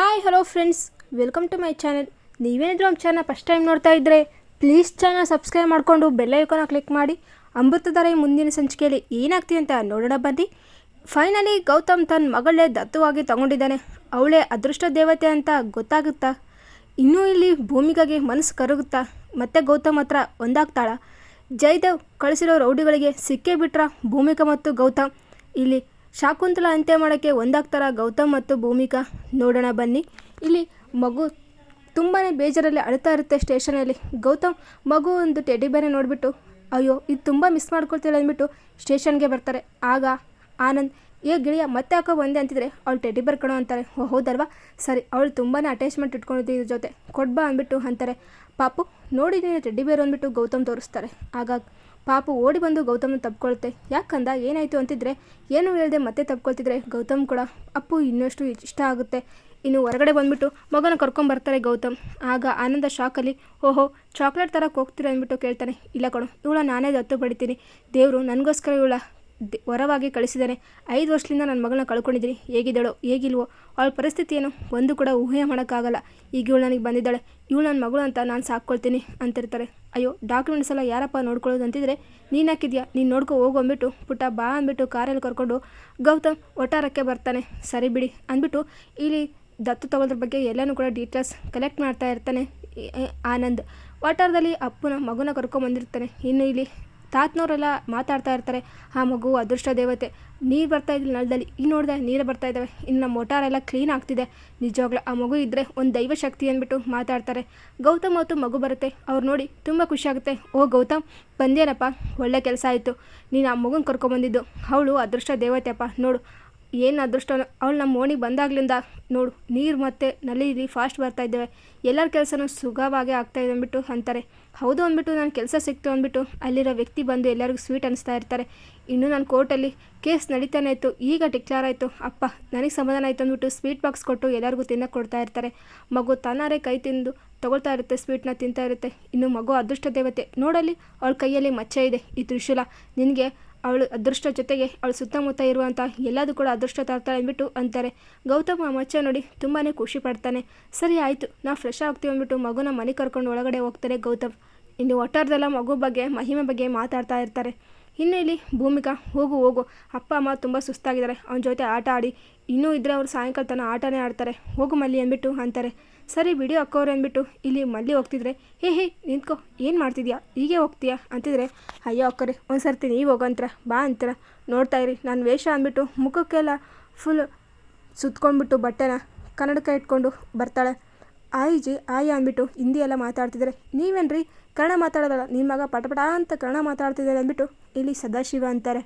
Hi hello friends welcome to my channel ನೀವೇನಿದ್ರು ನಮ್ಮ channel first time ನೋಡ್ತಾ ಇದ್ದರೆ please channel subscribe ಮಾಡಿಕೊಂಡು bell ಐಕಾನ ಕ್ಲಿಕ್ ಮಾಡಿ. ಅಮೃತಧಾರ ಮುಂದಿನ ಸಂಚಿಕೆಯಲ್ಲಿ ಏನಾಗ್ತೀವಿ ಅಂತ ನೋಡೋಣ, ಬನ್ನಿ. ಫೈನಲಿ ಗೌತಮ್ ತನ್ನ ಮಗಳೇ ದತ್ತವಾಗಿ ತಗೊಂಡಿದ್ದಾನೆ. ಅವಳೇ ಅದೃಷ್ಟ ದೇವತೆ ಅಂತ ಗೊತ್ತಾಗುತ್ತಾ? ಇನ್ನೂ ಇಲ್ಲಿ ಭೂಮಿಗಾಗಿ ಮನಸ್ಸು ಕರಗುತ್ತಾ? ಮತ್ತೆ ಗೌತಮ್ ಹತ್ರ ಒಂದಾಗ್ತಾಳ. ಜೈದೇವ್ ಕಳಿಸಿರೋ ರೌಡಿಗಳಿಗೆ ಸಿಕ್ಕೇ ಬಿಟ್ರ ಭೂಮಿಕಾ ಮತ್ತು ಗೌತಮ್. ಇಲ್ಲಿ ಶಾಕುಂತಲ ಅಂತ್ಯ ಮಾಡೋಕ್ಕೆ ಒಂದಾಗ್ತಾರ ಗೌತಮ್ ಮತ್ತು ಭೂಮಿಕಾ? ನೋಡೋಣ ಬನ್ನಿ. ಇಲ್ಲಿ ಮಗು ತುಂಬಾ ಬೇಜಾರಲ್ಲಿ ಅಳ್ತಾ ಇರುತ್ತೆ ಸ್ಟೇಷನಲ್ಲಿ. ಗೌತಮ್ ಮಗು ಒಂದು ಟೆಡಿ ಬೇರೆ ನೋಡಿಬಿಟ್ಟು, ಅಯ್ಯೋ, ಇದು ತುಂಬ ಮಿಸ್ ಮಾಡ್ಕೊಳ್ತೀವಿ ಅಂದ್ಬಿಟ್ಟು ಸ್ಟೇಷನ್ಗೆ ಬರ್ತಾರೆ. ಆಗ ಆನಂದ್, ಏ ಗಿಳಿಯ, ಮತ್ತೆ ಹಾಕೋ ಬಂದೆ? ಅಂತಿದ್ರೆ, ಅವಳು ಟೆಡಿ ಬರ್ಕೊಳೋ ಅಂತಾರೆ. ಓ ಹೌದಲ್ವಾ? ಸರಿ, ಅವಳು ತುಂಬಾ ಅಟ್ಯಾಚ್ಮೆಂಟ್ ಇಟ್ಕೊಂಡಿದ್ದೆ ಇದ್ರ ಜೊತೆ. ಕೊಡ್ಬಾ ಅಂದ್ಬಿಟ್ಟು ಅಂತಾರೆ. ಪಾಪು ನೋಡಿ ನೀನು ಟೆಡ್ಡಿ ಬೇರು ಅಂದ್ಬಿಟ್ಟು ಗೌತಮ್ ತೋರಿಸ್ತಾರೆ. ಆಗ ಪಾಪು ಓಡಿ ಬಂದು ಗೌತಮ್ನ ತಪ್ಕೊಳುತ್ತೆ ಯಾಕಂದ ಏನಾಯಿತು ಅಂತಿದ್ರೆ ಏನು ಹೇಳ್ದೆ ಮತ್ತೆ ತಪ್ಕೊಳ್ತಿದ್ರೆ ಗೌತಮ್ ಕೂಡ ಅಪ್ಪು ಇನ್ನಷ್ಟು ಇಷ್ಟ ಆಗುತ್ತೆ. ಇನ್ನು ಹೊರಗಡೆ ಬಂದ್ಬಿಟ್ಟು ಮಗನ ಕರ್ಕೊಂಬರ್ತಾರೆ ಗೌತಮ್. ಆಗ ಆನಂದ ಶಾಕಲ್ಲಿ ಓಹೋ ಚಾಕ್ಲೇಟ್ ತರಕ್ಕೆ ಹೋಗ್ತೀರ? ಅಂದ್ಬಿಟ್ಟು ಕೇಳ್ತಾನೆ. ಇಲ್ಲ ಕಣೋ ಇವಳ ನಾನೇ ದತ್ತು ಪಡಿತೀನಿ. ದೇವರು ನನಗೋಸ್ಕರ ಇವಳ ವರವಾಗಿ ಕಳಿಸಿದರೆ, ಐದು ವರ್ಷದಿಂದ ನನ್ನ ಮಗಳನ್ನ ಕಳ್ಕೊಂಡಿದ್ದೀನಿ ಹೇಗಿದ್ದಾಳೋ, ಹೇಗಿಲ್ವೋ, ಅವಳ ಪರಿಸ್ಥಿತಿ ಏನು ಒಂದು ಕೂಡ ಊಹೆ ಮಾಡೋಕ್ಕಾಗಲ್ಲ. ಈಗ ಇವಳು ನನಗೆ ಬಂದಿದ್ದಾಳೆ. ಇವಳು ನನ್ನ ಮಗಳು ಅಂತ ನಾನು ಸಾಕ್ಕೊಳ್ತೀನಿ ಅಂತಿರ್ತಾರೆ. ಅಯ್ಯೋ ಡಾಕ್ಯುಮೆಂಟ್ಸ್ ಎಲ್ಲ ಯಾರಪ್ಪ ನೋಡ್ಕೊಳ್ಳೋದು ಅಂತಿದ್ರೆ ನೀನು ಹಾಕಿದ್ಯಾ ನೀನು ನೋಡ್ಕೊ, ಹೋಗು ಅಂದ್ಬಿಟ್ಟು, ಪುಟ್ಟ ಬಾ ಅಂದ್ಬಿಟ್ಟು ಕಾರಲ್ಲಿ ಕರ್ಕೊಂಡು ಗೌತಮ್ ಒಟ್ಟಾರಕ್ಕೆ ಬರ್ತಾನೆ. ಸರಿ ಬಿಡಿ ಅಂದ್ಬಿಟ್ಟು ಇಲ್ಲಿ ದತ್ತು ತಗೊಳ್ಳೋದ್ರ ಬಗ್ಗೆ ಎಲ್ಲನೂ ಕೂಡ ಡೀಟೇಲ್ಸ್ ಕಲೆಕ್ಟ್ ಮಾಡ್ತಾ ಇರ್ತಾನೆ ಆನಂದ್. ಒಟ್ಟಾರದಲ್ಲಿ ಅಪ್ಪನ ಮಗುನ ಕರ್ಕೊಂಬಂದಿರ್ತಾನೆ. ಇನ್ನು ಇಲ್ಲಿ ತಾತನವರೆಲ್ಲ ಮಾತಾಡ್ತಾ ಇರ್ತಾರೆ ಆ ಮಗು, ಅದೃಷ್ಟ ದೇವತೆ, ನೀರು ಬರ್ತಾ ಇದ್ದಿಲ್ಲ ನಳದಲ್ಲಿ ಈಗ ನೋಡಿದೆ ನೀರು ಬರ್ತಾ ಇದ್ದಾವೆ, ಇನ್ನು ಮೊಟಾರೆಲ್ಲ ಕ್ಲೀನ್ ಆಗ್ತಿದೆ. ನಿಜವಾಗ್ಲೂ ಆ ಮಗು ಇದ್ದರೆ ಒಂದು ದೈವ ಶಕ್ತಿ ಅಂದ್ಬಿಟ್ಟು ಮಾತಾಡ್ತಾರೆ. ಗೌತಮ್ ಮತ್ತು ಮಗು ಬರುತ್ತೆ, ಅವ್ರು ನೋಡಿ ತುಂಬ ಖುಷಿಯಾಗುತ್ತೆ ಓ ಗೌತಮ್, ಬಂದೇನಪ್ಪ, ಒಳ್ಳೆ ಕೆಲಸ ಆಯಿತು, ನೀನು ಆ ಮಗುನ ಕರ್ಕೊಂಬಂದಿದ್ದು, ಅವಳು ಅದೃಷ್ಟ ದೇವತೆಯಪ್ಪ, ನೋಡು ಏನು ಅದೃಷ್ಟ ಅವಳು ನಮ್ಮ ಓಣಿಗೆ ಬಂದಾಗ್ಲಿಂದ ನೋಡು, ನೀರು ಮತ್ತು ನಲ್ಲಿ ಫಾಸ್ಟ್ ಬರ್ತಾ ಇದ್ದೇವೆ. ಎಲ್ಲರ ಕೆಲಸನೂ ಸುಗಮವಾಗಿ ಆಗ್ತಾ ಇದೆ ಅಂದ್ಬಿಟ್ಟು ಅಂತಾರೆ. ಹೌದು ಅಂದ್ಬಿಟ್ಟು ನಾನು ಕೆಲಸ ಸಿಕ್ತು ಅಂದ್ಬಿಟ್ಟು ಅಲ್ಲಿರೋ ವ್ಯಕ್ತಿ ಬಂದು ಎಲ್ಲರಿಗೂ ಸ್ವೀಟ್ ಅನಿಸ್ತಾ ಇರ್ತಾರೆ. ಇನ್ನು ನಾನು ಕೋರ್ಟಲ್ಲಿ ಕೇಸ್ ನಡೀತಾನೆ ಇತ್ತು, ಈಗ ಡಿಕ್ಲೇರ್ ಆಯಿತು. ಅಪ್ಪ, ನನಗೆ ಸಮಾಧಾನ ಆಯಿತು ಅಂದ್ಬಿಟ್ಟು ಸ್ವೀಟ್ ಬಾಕ್ಸ್ ಕೊಟ್ಟು ಎಲ್ಲರಿಗೂ ತಿನ್ನಕ್ಕೆ ಕೊಡ್ತಾ ಇರ್ತಾರೆ. ಮಗು ತನ್ನಾರೆ ಕೈ ತಿಂದು ತಗೊಳ್ತಾ ಇರುತ್ತೆ ಸ್ವೀಟ್ನ ತಿಂತಾ ಇರುತ್ತೆ. ಇನ್ನು ಮಗು ಅದೃಷ್ಟ ದೇವತೆ, ನೋಡಲ್ಲಿ ಅವಳ ಕೈಯಲ್ಲಿ ಮಚ್ಚೆ ಇದೆ, ಈ ತ್ರಿಶೂಲ. ನಿನಗೆ ಅವಳು ಅದೃಷ್ಟ ಜೊತೆಗೆ ಅವಳು ಸುತ್ತಮುತ್ತ ಇರುವಂಥ ಎಲ್ಲದೂ ಕೂಡ ಅದೃಷ್ಟ ತರ್ತಾಳೆ ಅಂದ್ಬಿಟ್ಟು ಅಂತಾರೆ. ಗೌತಮ್ ಆ ಮಚ್ಚ ನೋಡಿ ತುಂಬಾ ಖುಷಿ ಪಡ್ತಾನೆ. ಸರಿ ಆಯಿತು, ನಾವು ಫ್ರೆಶ್ ಆಗ್ತೀವಿ ಅಂದ್ಬಿಟ್ಟು ಮಗುನ ಮನೆ ಕರ್ಕೊಂಡು ಒಳಗಡೆ ಹೋಗ್ತಾರೆ ಗೌತಮ್. ಇನ್ನು ಒಟ್ಟಾರ್ದೆಲ್ಲ ಮಗು ಬಗ್ಗೆ, ಮಹಿಮೆ ಬಗ್ಗೆ ಮಾತಾಡ್ತಾ ಇರ್ತಾರೆ. ಇನ್ನು ಇಲ್ಲಿ ಭೂಮಿಕಾ, ಹೋಗು ಹೋಗು. ಅಪ್ಪ, ಅಮ್ಮ ತುಂಬ ಸುಸ್ತಾಗಿದ್ದಾರೆ. ಅವನ ಜೊತೆ ಆಟ ಆಡಿ, ಇನ್ನೂ ಇದ್ದರೆ ಅವರು ಸಾಯಂಕಾಲ ತನಕ ಆಟನೇ ಆಡ್ತಾರೆ. ಹೋಗು ಮಲ್ಲಿ ಅಂದ್ಬಿಟ್ಟು ಅಂತಾರೆ. ಸರಿ ಬಿಡಿ ಅಕ್ಕವ್ರೆ ಅಂದ್ಬಿಟ್ಟು, ಇಲ್ಲಿ ಮಲ್ಲಿ ಹೋಗ್ತಿದ್ರೆ, ಹೇ ಹೇ, ನಿಂತ್ಕೊ, ಏನು ಮಾಡ್ತಿದ್ಯಾ? ಹೀಗೆ ಹೋಗ್ತೀಯಾ? ಅಂತಿದ್ರೆ, ಅಯ್ಯೋ ಅಕ್ಕರೆ ಒಂದು ಸರ್ತಿ ನೀವು ಹೋಗಂತ್ರ ಬಾ ಅಂತೀರ, ನೋಡ್ತಾ ಇರಿ, ನಾನು ವೇಷ ಅಂದ್ಬಿಟ್ಟು ಮುಖಕ್ಕೆಲ್ಲ ಫುಲ್ ಸುತ್ಕೊಂಡ್ಬಿಟ್ಟು ಬಟ್ಟೆನ ಕನ್ನಡಕ ಇಟ್ಕೊಂಡು ಬರ್ತಾಳೆ. ಆಯಿ ಜಿ ಆಯಿ ಅಂದ್ಬಿಟ್ಟು ಹಿಂದಿ ಎಲ್ಲ ಮಾತಾಡ್ತಿದ್ದಾರೆ ರೀ ಕನ್ನಡ ಮಾತಾಡೋದಲ್ಲ ನಿಮ್ಮ ಮಗ ಪಟಪಟ ಅಂತ ಕನ್ನಡ ಮಾತಾಡ್ತಿದ್ದಾರೆ ಅಂದ್ಬಿಟ್ಟು ಇಲ್ಲಿ ಸದಾಶಿವ ಅಂತಾರೆ.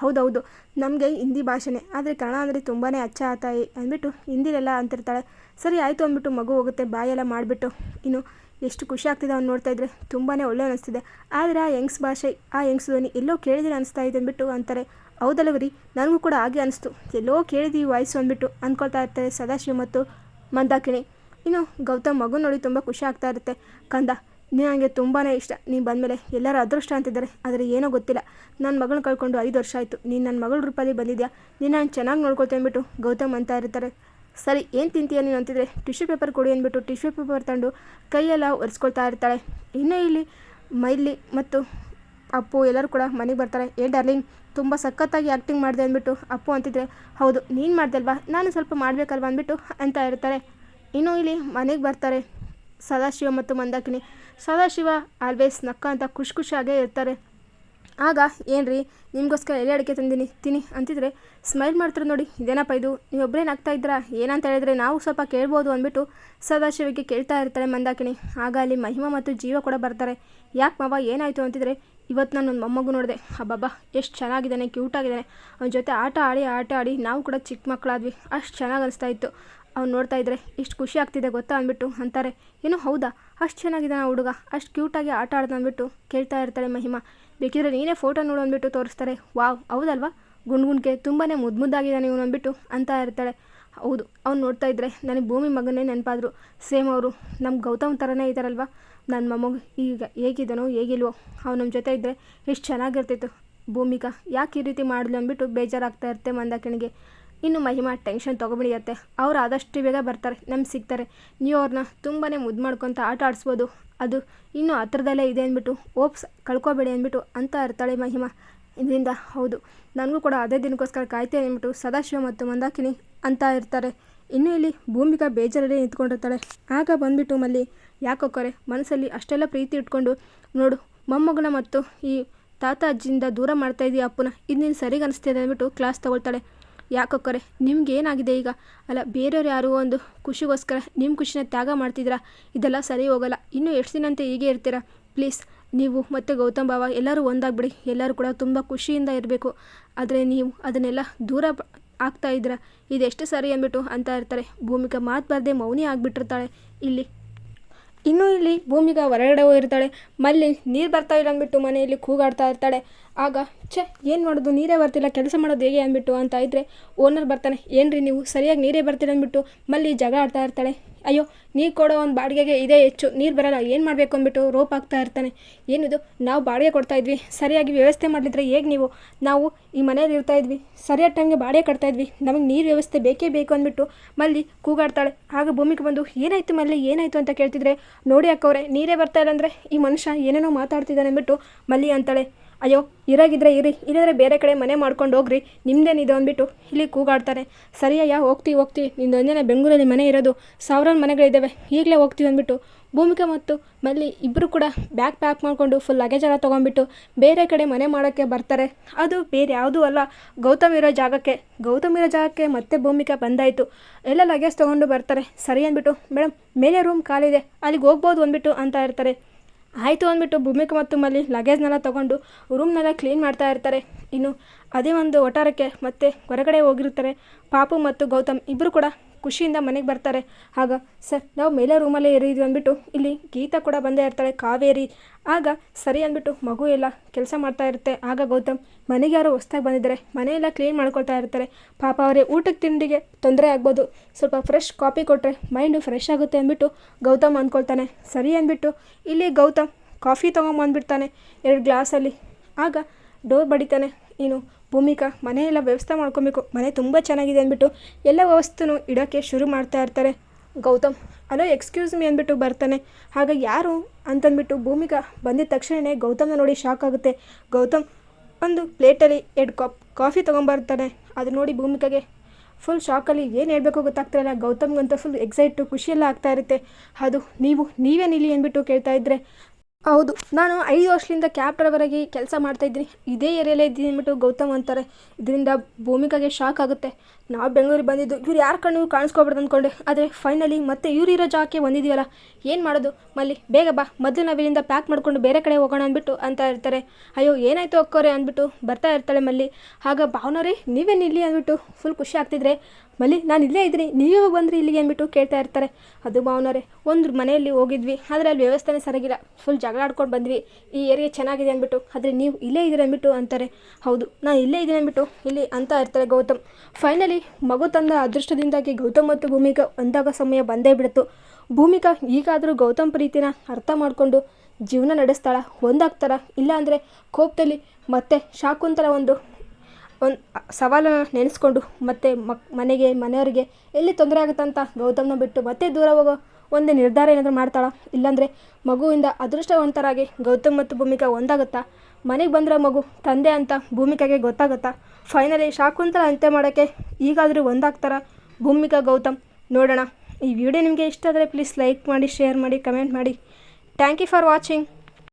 ಹೌದೌದು. ನಮಗೆ ಹಿಂದಿ ಭಾಷೆನೇ. ಆದರೆ ಕನ್ನಡ ಅಂದರೆ ತುಂಬಾ ಅಚ್ಚ ಆತಾಯಿ ಅಂದ್ಬಿಟ್ಟು ಹಿಂದಿಲೆಲ್ಲ ಅಂತಿರ್ತಾಳೆ. ಸರಿ ಆಯಿತು ಅಂದ್ಬಿಟ್ಟು ಮಗು ಹೋಗುತ್ತೆ, ಬಾಯೆಲ್ಲ ಮಾಡಿಬಿಟ್ಟು. ಇನ್ನು ಎಷ್ಟು ಖುಷಿ ಆಗ್ತಿದೆ ಅವ್ನು ನೋಡ್ತಾ ಇದ್ರೆ. ತುಂಬಾ ಒಳ್ಳೆ ಅನಿಸ್ತಿದೆ. ಆದರೆ ಆ ಯಂಗ್ಸ್ ಭಾಷೆ, ಆ ಯಂಗ್ಸ್ ಧ್ವನಿ ಎಲ್ಲೋ ಕೇಳಿದ್ರೆ ಅನಿಸ್ತಾ ಇದೆ ಅಂದ್ಬಿಟ್ಟು ಅಂತಾರೆ. ಹೌದಲ್ಲವರಿ ನನಗೂ ಕೂಡ ಹಾಗೆ ಅನಿಸ್ತು. ಎಲ್ಲೋ ಕೇಳಿದೀವಿ ವಾಯ್ಸು ಅಂದ್ಬಿಟ್ಟು ಅಂದ್ಕೊಳ್ತಾ ಇರ್ತಾರೆ ಸದಾಶಿವ ಮತ್ತು ಮಂದಾಕಿಣಿ ಇನ್ನು ಗೌತಮ್ ಮಗು ನೋಡಿ ತುಂಬ ಖುಷಿ ಆಗ್ತಾ ಇರುತ್ತೆ. ಕಂದ ನನಗೆ ತುಂಬಾ ಇಷ್ಟ. ನೀನು ಬಂದಮೇಲೆ ಎಲ್ಲರೂ ಅದೃಷ್ಟ ಅಂತಿದ್ದಾರೆ. ಆದರೆ ಏನೋ ಗೊತ್ತಿಲ್ಲ. ನನ್ನ ಮಗಳನ್ನ ಕಳ್ಕೊಂಡು ಐದು ವರ್ಷ ಆಯಿತು. ನೀನು ನನ್ನ ಮಗಳ ರೂಪದಲ್ಲಿ ಬಂದಿದ್ಯಾ? ನೀನು ನಾನು ಚೆನ್ನಾಗಿ ನೋಡ್ಕೊತೇನ್ಬಿಟ್ಟು ಅಂದ್ಬಿಟ್ಟು ಗೌತಮ್ ಅಂತ ಇರ್ತಾರೆ. ಸರಿ, ಏನು ತಿಂತೀಯ ನೀನು ಅಂತಿದ್ರೆ? ಟಿಶ್ಯೂ ಪೇಪರ್ ಕೊಡಿ ಅಂದ್ಬಿಟ್ಟು ಟಿಶ್ಯೂ ಪೇಪರ್ ತಂದು ಕೈಯೆಲ್ಲ ಒರೆಸ್ಕೊಳ್ತಾ ಇರ್ತಾಳೆ. ಇನ್ನೂ ಇಲ್ಲಿ ಮೈಲಿ ಮತ್ತು ಅಪ್ಪು ಎಲ್ಲರೂ ಕೂಡ ಮನೆಗೆ ಬರ್ತಾರೆ. ಏ ಡಾರ್ಲಿಂಗ್ ತುಂಬ ಸಖತ್ತಾಗಿ ಆ್ಯಕ್ಟಿಂಗ್ ಮಾಡಿದೆ ಅಂದ್ಬಿಟ್ಟು ಅಪ್ಪು ಅಂತಿದ್ರೆ, ಹೌದು, ನೀನು ಮಾಡ್ದಲ್ವಾ ನಾನು ಸ್ವಲ್ಪ ಮಾಡಬೇಕಲ್ವಾ ಅಂದ್ಬಿಟ್ಟು ಅಂತ ಇರ್ತಾರೆ. ಇನ್ನು ಇಲ್ಲಿ ಮನೆಗೆ ಬರ್ತಾರೆ. ಸದಾಶಿವ ಮತ್ತು ಮಂದಾಕಿನಿ. ಸದಾಶಿವ ಆಲ್ವೇಸ್ ನಕ್ಕ ಅಂತ ಖುಷಿ ಖುಷಿಯಾಗೇ ಇರ್ತಾರೆ. ಆಗ, ಏನ್ರಿ, ನಿಮಗೋಸ್ಕರ ಎಲೆ ಅಡಿಕೆ ತಂದೀನಿ ತಿನ್ನಿ ಅಂತಿದ್ರೆ ಸ್ಮೈಲ್ ಮಾಡ್ತಾರೆ ನೋಡಿ, ಇದೇನಪ್ಪ ಇದು? ನೀವೊಬ್ಬರೇ ನಗ್ತಾ ಇದ್ದೀರಾ? ಏನಂತ ಹೇಳಿದ್ರೆ ನಾವು ಸ್ವಲ್ಪ ಕೇಳ್ಬೋದು ಅಂದ್ಬಿಟ್ಟು ಸದಾಶಿವಿಗೆ ಕೇಳ್ತಾ ಇರ್ತಾಳೆ ಮಂದಾಕಿನಿ. ಆಗ ಅಲ್ಲಿ ಮಹಿಮಾ ಮತ್ತು ಜೀವ ಕೂಡ ಬರ್ತಾರೆ. ಯಾಕೆ ಮಾವ, ಏನಾಯಿತು ಅಂತಿದ್ರೆ ಇವತ್ತು ನಾನು ಒಂದು ಮೊಮ್ಮಗು ನೋಡಿದೆ. ಅಬ್ಬಬ್ಬಾ, ಎಷ್ಟು ಚೆನ್ನಾಗಿದ್ದಾನೆ ಕ್ಯೂಟ್ ಆಗಿದ್ದಾನೆ. ಅವನ ಜೊತೆ ಆಟ ಆಡಿ ಆಟ ಆಡಿ ನಾವು ಕೂಡ ಚಿಕ್ಕ ಮಕ್ಕಳಾದ್ವಿ ಅಷ್ಟು ಚೆನ್ನಾಗಿ ಅನಿಸ್ತಾ ಇತ್ತು. ಅವ್ನು ನೋಡ್ತಾ ಇದ್ರೆ ಎಷ್ಟು ಖುಷಿ ಆಗ್ತಿದೆ ಗೊತ್ತಾ ಅಂದ್ಬಿಟ್ಟು ಅಂತಾರೆ, ಏನು ಹೌದಾ? ಅಷ್ಟು ಆ ಹುಡುಗ. ಅಷ್ಟು ಕ್ಯೂಟಾಗಿ ಆಟ ಆಡ್ದ ಅಂದ್ಬಿಟ್ಟು ಕೇಳ್ತಾ ಇರ್ತಾಳೆ ಮಹಿಮಾ. ಬೇಕಿದ್ರೆ ನೀನೇ ಫೋಟೋ ನೋಡು ಅಂದ್ಬಿಟ್ಟು ತೋರಿಸ್ತಾರೆ. ವಾವ್, ಹೌದಲ್ವಾ? ಗುಂಡ್ಗುಂಡ್ಗೆ ತುಂಬಾ ಮುದ್ದು ಮುದ್ದಾಗಿದ್ದಾನೆ ಇವನು ಅಂದ್ಬಿಟ್ಟು ಅಂತ ಇರ್ತಾಳೆ. ಹೌದು, ಅವ್ನು ನೋಡ್ತಾ ಇದ್ರೆ ನನಗೆ ಭೂಮಿ ಮಗನೇ ನೆನಪಾದ್ರು. ಸೇಮ್ ಅವರು. ನಮ್ಮ ಗೌತಮ್ ಥರನೇ ಇದ್ದಾರಲ್ವ ನನ್ನ ಮೊಮ್ಮಗ ಈಗ ಹೇಗಿದ್ದಾನೋ ಹೇಗಿಲ್ವೋ, ಅವ್ನು ನಮ್ಮ ಜೊತೆ ಇದ್ದರೆ ಎಷ್ಟು ಚೆನ್ನಾಗಿರ್ತಿತ್ತು. ಭೂಮಿಕಾ, ಯಾಕೆ ಈ ರೀತಿ ಮಾಡಿದ್ಲು ಅಂದ್ಬಿಟ್ಟು ಬೇಜಾರಾಗ್ತಾ ಇರುತ್ತೆ ಮಂದಾಕಿಣಿಗೆ. ಇನ್ನು ಮಹಿಮಾ ಟೆನ್ಷನ್ ತೊಗೊಬಿಡಿಯತ್ತೆ ಅವ್ರು ಆದಷ್ಟು ಬೇಗ ಬರ್ತಾರೆ ನಮ್ಗೆ ಸಿಗ್ತಾರೆ. ನೀವು ಅವ್ರನ್ನ ತುಂಬಾ ಮುದ್ದು ಮಾಡ್ಕೊತ ಆಟ ಆಡಿಸ್ಬೋದು. ಅದು ಇನ್ನೂ ಹತ್ರದಲ್ಲೇ ಇದೆ ಅಂದ್ಬಿಟ್ಟು, ಓಪ್ಸ್ ಕಳ್ಕೊಬೇಡಿ ಅಂದ್ಬಿಟ್ಟು ಅಂತ ಇರ್ತಾಳೆ ಮಹಿಮಾ. ಇದರಿಂದ ಹೌದು, ನನಗೂ ಕೂಡ ಅದೇ ದಿನಕ್ಕೋಸ್ಕರ ಕಾಯ್ತೇನೆ ಅಂದ್ಬಿಟ್ಟು ಸದಾಶಿವ ಮತ್ತು ಮಂದಾಕಿನಿ ಅಂತ ಇರ್ತಾರೆ. ಇನ್ನು ಇಲ್ಲಿ ಭೂಮಿಕಾ ಬೇಜಾರಲ್ಲಿ ನಿಂತ್ಕೊಂಡಿರ್ತಾಳೆ. ಆಗ ಬಂದ್ಬಿಟ್ಟು ಮಲ್ಲಿ ಯಾಕೋಕರೆ ಮನಸ್ಸಲ್ಲಿ ಅಷ್ಟೆಲ್ಲ ಪ್ರೀತಿ ಇಟ್ಕೊಂಡು ನೋಡು, ಮೊಮ್ಮಗನ ಮತ್ತು ಈ ತಾತ ಅಜ್ಜಿಯಿಂದ ದೂರ ಮಾಡ್ತಾ ಇದೀಯ ಅಪ್ಪನ. ಇದು ನೀನು ಸರಿಗೆ ಅಂದ್ಬಿಟ್ಟು ಕ್ಲಾಸ್ ತಗೊಳ್ತಾಳೆ. ಯಾಕೊಕ್ಕರೆ ನಿಮ್ಗೆ ಏನಾಗಿದೆ ಈಗ? ಅಲ್ಲ, ಬೇರೆಯವ್ರು ಯಾರೋ ಒಂದು ಖುಷಿಗೋಸ್ಕರ ನಿಮ್ಮ ಖುಷಿನ ತ್ಯಾಗ ಮಾಡ್ತಿದ್ದೀರಾ? ಇದೆಲ್ಲ ಸರಿ ಹೋಗಲ್ಲ. ಇನ್ನೂ ಎಷ್ಟು ದಿನ ಹೀಗೆ ಇರ್ತೀರಾ? ಪ್ಲೀಸ್, ನೀವು ಮತ್ತು ಗೌತಮ್ ಬಾಬಾ ಎಲ್ಲರೂ ಒಂದಾಗ್ಬಿಡಿ. ಎಲ್ಲರೂ ಕೂಡ ತುಂಬ ಖುಷಿಯಿಂದ ಇರಬೇಕು. ಆದರೆ ನೀವು ಅದನ್ನೆಲ್ಲ ದೂರ ಆಗ್ತಾ ಇದ್ದೀರಾ? ಇದೆಷ್ಟು ಸರಿ ಅಂದ್ಬಿಟ್ಟು ಅಂತ ಇರ್ತಾರೆ. ಭೂಮಿಕಾ ಮಾತು ಬರದೆ ಮೌನಿ ಆಗಿಬಿಟ್ಟಿರ್ತಾಳೆ. ಇಲ್ಲಿ, ಇನ್ನು ಇಲ್ಲಿ ಭೂಮಿಗೆ ಹೊರಗಡೆ ಹೋಗಿರ್ತಾಳೆ ಮಲ್ಲಿ ನೀರು ಬರ್ತಾ ಇಲ್ಲ ಅಂದ್ಬಿಟ್ಟು ಮನೆಯಲ್ಲಿ ಕೂಗಾಡ್ತಾ ಇರ್ತಾಳೆ. ಆಗ, ಛೆ, ಏನು ಮಾಡೋದು? ನೀರೇ ಬರ್ತಿಲ್ಲ, ಕೆಲಸ ಮಾಡೋದು ಹೇಗೆ ಅಂದ್ಬಿಟ್ಟು ಅಂತ ಇದ್ದರೆ ಓನರ್ ಬರ್ತಾನೆ, ಏನ್ರಿ ನೀವು? ಸರಿಯಾಗಿ ನೀರೇ ಬರ್ತಿಲ್ಲ ಅಂದ್ಬಿಟ್ಟು ಮಲ್ಲಿ ಜಗಳ ಆಡ್ತಾ ಇರ್ತಾಳೆ. ಅಯ್ಯೋ, ನೀರು ಕೊಡೋ ಒಂದು ಬಾಡಿಗೆಗೆ ಇದೇ ಹೆಚ್ಚು, ನೀರು ಬರಲ್ಲ, ಏನು ಮಾಡಬೇಕು ಅಂದ್ಬಿಟ್ಟು ರೋಪ್ ಆಗ್ತಾ ಇರ್ತಾನೆ. ಏನಿದು? ನಾವು ಬಾಡಿಗೆ ಕೊಡ್ತಾ ಇದ್ವಿ, ಸರಿಯಾಗಿ ವ್ಯವಸ್ಥೆ ಮಾಡಲಿದ್ರೆ ಹೇಗೆ ನೀವು? ನಾವು ಈ ಮನೇಲಿ ಇರ್ತಾ ಇದ್ವಿ, ಸರಿಯಾದ ಟೈಮ್ಗೆ ಬಾಡಿಗೆ ಕಟ್ತಾ ಇದ್ವಿ, ನಮಗೆ ನೀರು ವ್ಯವಸ್ಥೆ ಬೇಕೇ ಬೇಕು ಅಂದ್ಬಿಟ್ಟು ಮಲ್ಲಿ ಕೂಗಾಡ್ತಾಳೆ. ಆಗ ಭೂಮಿಗೆ ಬಂದು, ಏನಾಯಿತು ಮಲ್ಲಿ, ಏನಾಯಿತು ಅಂತ ಕೇಳ್ತಿದ್ರೆ, ನೋಡಿ ಅಕ್ಕವ್ರೆ, ನೀರೇ ಬರ್ತಾ ಇಲ್ಲ ಅಂದರೆ ಈ ಮನುಷ್ಯ ಏನೇನೋ ಮಾತಾಡ್ತಿದ್ದಾನೆ ಅಂದ್ಬಿಟ್ಟು ಮಲ್ಲಿ ಅಂತಾಳೆ. ಅಯ್ಯೋ, ಇರಾಗಿದ್ರೆ ಇರಿ, ಇಲ್ಲದ್ರೆ ಬೇರೆ ಕಡೆ ಮನೆ ಮಾಡ್ಕೊಂಡು ಹೋಗ್ರಿ. ನಿಮ್ದೇನಿದೆ ಅಂದ್ಬಿಟ್ಟು ಇಲ್ಲಿ ಕೂಗಾಡ್ತಾರೆ. ಸರಿಯಯ್ಯ ಹೋಗ್ತೀವಿ ಹೋಗ್ತೀವಿ ಅಂಜನೆ ಬೆಂಗಳೂರಲ್ಲಿ ಮನೆ ಇರೋದು, ಸಾವಿರಾರು ಮನೆಗಳಿದ್ದಾವೆ ಈಗಲೇ ಹೋಗ್ತೀವಿ ಅಂದ್ಬಿಟ್ಟು. ಭೂಮಿಕಾ ಮತ್ತು ಮಲ್ಲಿ ಇಬ್ಬರು ಕೂಡ ಬ್ಯಾಗ್ ಪ್ಯಾಕ್ ಮಾಡಿಕೊಂಡು ಫುಲ್ ಲಗೇಜ್ ಎಲ್ಲ ತೊಗೊಂಡ್ಬಿಟ್ಟು ಬೇರೆ ಕಡೆ ಮನೆ ಮಾಡೋಕ್ಕೆ ಬರ್ತಾರೆ. ಅದು ಬೇರೆ ಯಾವುದೂ ಅಲ್ಲ. ಗೌತಮ್ ಇರೋ ಜಾಗಕ್ಕೆ, ಗೌತಮ್ ಇರೋ ಜಾಗಕ್ಕೆ ಮತ್ತೆ ಭೂಮಿಕಾ ಬಂದಾಯಿತು. ಎಲ್ಲ ಲಗೇಜ್ ತೊಗೊಂಡು ಬರ್ತಾರೆ. ಸರಿ ಅಂದ್ಬಿಟ್ಟು ಮೇಡಮ್ ಮೇಲೆ ರೂಮ್ ಖಾಲಿದೆ ಅಲ್ಲಿಗೆ ಹೋಗ್ಬೋದು ಅಂದ್ಬಿಟ್ಟು ಅಂತ ಇರ್ತಾರೆ. ಆಯಿತು ಅಂದ್ಬಿಟ್ಟು ಭೂಮಿಕ ಮತ್ತು ಮಲ್ಲಿ ಲಗೇಜ್ನೆಲ್ಲ ತೊಗೊಂಡು ರೂಮ್ನೆಲ್ಲ ಕ್ಲೀನ್ ಮಾಡ್ತಾ ಇರ್ತಾರೆ. ಇನ್ನು ಅದೇ ಒಂದು ಒಟಾರಕ್ಕೆ ಮತ್ತೆ ಹೊರಗಡೆ ಹೋಗಿರ್ತಾರೆ. ಪಾಪು ಮತ್ತು ಗೌತಮ್ ಇಬ್ಬರು ಕೂಡ ಖುಷಿಯಿಂದ ಮನೆಗೆ ಬರ್ತಾರೆ. ಆಗ, ಸರ್, ನಾವು ಮೇಲೆ ರೂಮಲ್ಲೇ ಇರಿದ್ವಿ ಅಂದ್ಬಿಟ್ಟು ಇಲ್ಲಿ ಗೀತಾ ಕೂಡ ಬಂದೇ ಇರ್ತಾಳೆ ಕಾವೇರಿ. ಆಗ, ಸರಿ ಅಂದ್ಬಿಟ್ಟು ಮಗು ಎಲ್ಲ ಕೆಲಸ ಮಾಡ್ತಾ ಇರುತ್ತೆ. ಆಗ ಗೌತಮ್, ಮನೆಗೆ ಯಾರೋ ಹೊಸ್ದಾಗಿ ಬಂದಿದ್ದಾರೆ ಮನೆಯೆಲ್ಲ ಕ್ಲೀನ್ ಮಾಡ್ಕೊಳ್ತಾ ಇರ್ತಾರೆ. ಪಾಪ ಅವರೇ ಊಟಕ್ಕೆ ತಿಂಡಿಗೆ ತೊಂದರೆ ಆಗ್ಬೋದು. ಸ್ವಲ್ಪ ಫ್ರೆಶ್ ಕಾಫಿ ಕೊಟ್ಟರೆ ಮೈಂಡು ಫ್ರೆಶ್ ಆಗುತ್ತೆ ಅಂದ್ಬಿಟ್ಟು ಗೌತಮ್ ಅಂದ್ಕೊಳ್ತಾನೆ. ಸರಿ ಅಂದ್ಬಿಟ್ಟು ಇಲ್ಲಿ ಗೌತಮ್ ಕಾಫಿ ತೊಗೊಂಬಂದ್ಬಿಡ್ತಾನೆ ಎರಡು ಗ್ಲಾಸಲ್ಲಿ. ಆಗ ಡೋರ್ ಬಡಿತಾನೆ. ಇನ್ನು ಭೂಮಿಕಾ ಮನೆಯೆಲ್ಲ ವ್ಯವಸ್ಥೆ ಮಾಡ್ಕೊಬೇಕು. ಮನೆ ತುಂಬ ಚೆನ್ನಾಗಿದೆ ಅಂದ್ಬಿಟ್ಟು ಎಲ್ಲ ವ್ಯವಸ್ಥೆನು ಇಡೋಕ್ಕೆ ಶುರು ಮಾಡ್ತಾ ಇರ್ತಾರೆ. ಗೌತಮ್, ಅಲೋ, ಎಕ್ಸ್ಕ್ಯೂಸ್ ಮೀ ಅಂದ್ಬಿಟ್ಟು ಬರ್ತಾನೆ. ಆಗ ಯಾರು ಅಂತಂದ್ಬಿಟ್ಟು ಭೂಮಿಕಾ ಬಂದಿದ ತಕ್ಷಣವೇ ಗೌತಮ್ನ ನೋಡಿ ಶಾಕ್ ಆಗುತ್ತೆ. ಗೌತಮ್ ಒಂದು ಪ್ಲೇಟಲ್ಲಿ ಎರಡು ಕಪ್ ಕಾಫಿ ತೊಗೊಂಬರ್ತಾನೆ. ಅದು ನೋಡಿ ಭೂಮಿಕಾಗೆ ಫುಲ್ ಶಾಕಲ್ಲಿ ಏನು ಹೇಳಬೇಕು ಗೊತ್ತಾಗ್ತಾಯಿಲ್ಲ ಗೌತಮ್ಗಂತೂ ಫುಲ್ ಎಕ್ಸೈಟು, ಖುಷಿಯೆಲ್ಲ ಆಗ್ತಾ ಇರುತ್ತೆ. ಅದು ನೀವು, ನೀವೇ ನಿಲ್ಲಿ ಅಂದ್ಬಿಟ್ಟು ಕೇಳ್ತಾ ಇದ್ರೆ ಹೌದು, ನಾನು ಐದು ವರ್ಷದಿಂದ ಕ್ಯಾಬ್ ಡ್ರೈವರಾಗಿ ಕೆಲಸ ಮಾಡ್ತಾಯಿದ್ದೀನಿ ಇದೇ ಏರಿಯಲ್ಲೇ ಇದ್ದೀನಿ ಅಂದ್ಬಿಟ್ಟು ಗೌತಮ್ ಅಂತಾರೆ. ಇದರಿಂದ ಭೂಮಿಕಾಗೆ ಶಾಕ್ ಆಗುತ್ತೆ. ನಾವು ಬೆಂಗಳೂರಿಗೆ ಬಂದಿದ್ದು, ಇವ್ರು ಯಾರ ಕಣ್ಣು ಕಾಣಿಸ್ಕೋಬಾರ್ದು ಅಂದ್ಕೊಂಡೆ ಆದರೆ ಫೈನಲಿ ಮತ್ತೆ ಇವ್ರು ಇರೋ ಜಾಗಕ್ಕೆ ಬಂದಿದ್ದೀವಲ್ಲ, ಏನು ಮಾಡೋದು? ಮಲ್ಲಿ, ಬೇಗ ಬಾ. ಮೊದಲು ನಾವು ಇಲ್ಲಿಂದ ಪ್ಯಾಕ್ ಮಾಡ್ಕೊಂಡು ಬೇರೆ ಕಡೆ ಹೋಗೋಣ ಅಂದ್ಬಿಟ್ಟು ಅಂತ ಇರ್ತಾರೆ. ಅಯ್ಯೋ, ಏನಾಯ್ತು ಅಕ್ಕೋರೆ ಅಂದ್ಬಿಟ್ಟು ಬರ್ತಾ ಇರ್ತಾಳೆ ಮಲ್ಲಿ. ಆಗ ಭಾವನವ್ರೆ ನೀವೇ ನಿಲ್ಲಿ ಅಂದ್ಬಿಟ್ಟು ಫುಲ್ ಖುಷಿ ಆಗ್ತಿದ್ರೆ ಮಲ್ಲಿ ನಾನು ಇಲ್ಲೇ ಇದ್ದೀನಿ. ನೀವು ಬಂದ್ರಿ. ಇಲ್ಲಿಗೆ ಅಂದ್ಬಿಟ್ಟು ಕೇಳ್ತಾ ಇರ್ತಾರೆ. ಅದು ಭಾವನವ್ರೆ, ಒಂದು ಮನೆಯಲ್ಲಿ ಹೋಗಿದ್ವಿ. ಆದರೆ ಅಲ್ಲಿ ವ್ಯವಸ್ಥೆನೇ ಸರಿಗಿಲ್ಲ. ಫುಲ್ ಜಗಳ ಆಡ್ಕೊಂಡು ಬಂದ್ವಿ. ಈ ಏರಿಯಾ ಚೆನ್ನಾಗಿದೆ ಅಂದ್ಬಿಟ್ಟು. ಆದರೆ ನೀವು ಇಲ್ಲೇ ಇದ್ದೀರಿ ಅಂದ್ಬಿಟ್ಟು ಅಂತಾರೆ. ಹೌದು, ನಾನು ಇಲ್ಲೇ ಇದ್ದೀನಿ ಅಂದ್ಬಿಟ್ಟು. ಇಲ್ಲಿ ಅಂತ ಇರ್ತಾರೆ ಗೌತಮ್. ಫೈನಲಿ ಮಗು ತಂದ ಅದೃಷ್ಟದಿಂದಾಗಿ ಗೌತಮ್ ಮತ್ತು ಭೂಮಿಕಾ ಒಂದಾಗ ಸಮಯ ಬಂದೇ ಬಿಡ್ತು. ಭೂಮಿಕಾ ಈಗಾದರೂ ಗೌತಮ್ ಪ್ರೀತಿನ ಅರ್ಥ ಮಾಡಿಕೊಂಡು ಜೀವನ ನಡೆಸ್ತಾಳ. ಒಂದಾಗ್ತಾರ. ಇಲ್ಲಾಂದರೆ ಕೋಪದಲ್ಲಿ ಮತ್ತೆ ಶಾಕುಂತಲ ಒಂದು ಒಂದು ಸವಾಲನ್ನು ನೆನೆಸ್ಕೊಂಡು ಮತ್ತೆ ಮಕ್, ಮನೆಗೆ, ಮನೆಯವರಿಗೆ ಎಲ್ಲಿ ತೊಂದರೆ ಆಗುತ್ತಂತ ಗೌತಮ್ನ ಬಿಟ್ಟು ಮತ್ತೆ ದೂರ ಹೋಗೋ ಒಂದು ನಿರ್ಧಾರ ಏನಾದರೂ ಮಾಡ್ತಾಳ? ಇಲ್ಲಾಂದರೆ ಮಗುವಿಂದ ಅದೃಷ್ಟವಂತರಾಗಿ ಗೌತಮ್ ಮತ್ತು ಭೂಮಿಕಾ ಒಂದಾಗುತ್ತಾ? ಮನೆಗೆ ಬಂದರೆ ಮಗು ತಂದೆ ಅಂತ ಭೂಮಿಕಾಗೆ ಗೊತ್ತಾಗುತ್ತಾ? ಫೈನಲಿ ಶಾಕುಂತಲ ಅಂತ್ಯ ಮಾಡೋಕ್ಕೆ ಈಗಾದರೂ ಒಂದಾಗ್ತಾರ? ಭೂಮಿಕಾ, ಗೌತಮ್, ನೋಡೋಣ. ಈ ವಿಡಿಯೋ ನಿಮಗೆ ಇಷ್ಟ ಆದರೆ ಪ್ಲೀಸ್ ಲೈಕ್ ಮಾಡಿ ಶೇರ್ ಮಾಡಿ ಕಮೆಂಟ್ ಮಾಡಿ. Thank you for watching